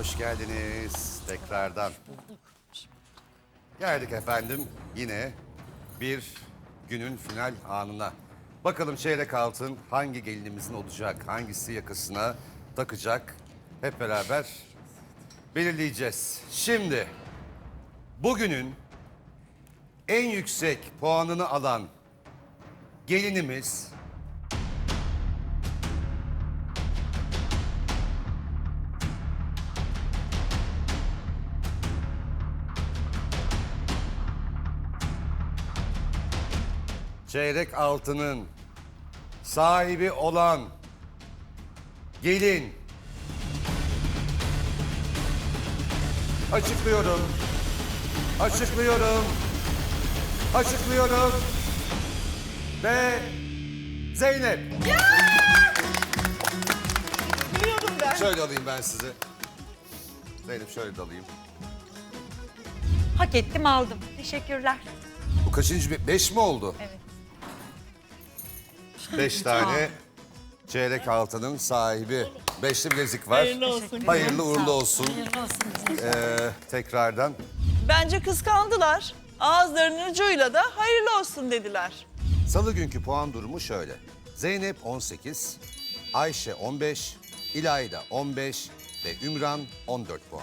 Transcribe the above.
Hoş geldiniz tekrardan. Geldik efendim yine bir günün final anına. Bakalım çeyrek altın hangi gelinimizin olacak, hangisi yakasına takacak hep beraber belirleyeceğiz. Şimdi bugünün en yüksek puanını alan gelinimiz çeyrek altının sahibi olan gelin. Açıklıyorum. Açıklıyorum. Açıklıyorum. Ve Zeynep. Biliyordum ben. şöyle alayım ben sizi. Zeynep şöyle de alayım. Hak ettim aldım. Teşekkürler. bu kaçıncı bir beş mi oldu? Evet. Beş tane çeyrek altının sahibi beşli bilezik var Hayırlı olsun. hayırlı uğurlu olsun Ee, tekrardan Bence kıskandılar. Ağızlarının ucuyla da hayırlı olsun dediler. Salı günkü puan durumu şöyle. Zeynep 18, Ayşe 15, İlayda 15 ve Ümran 14 puan.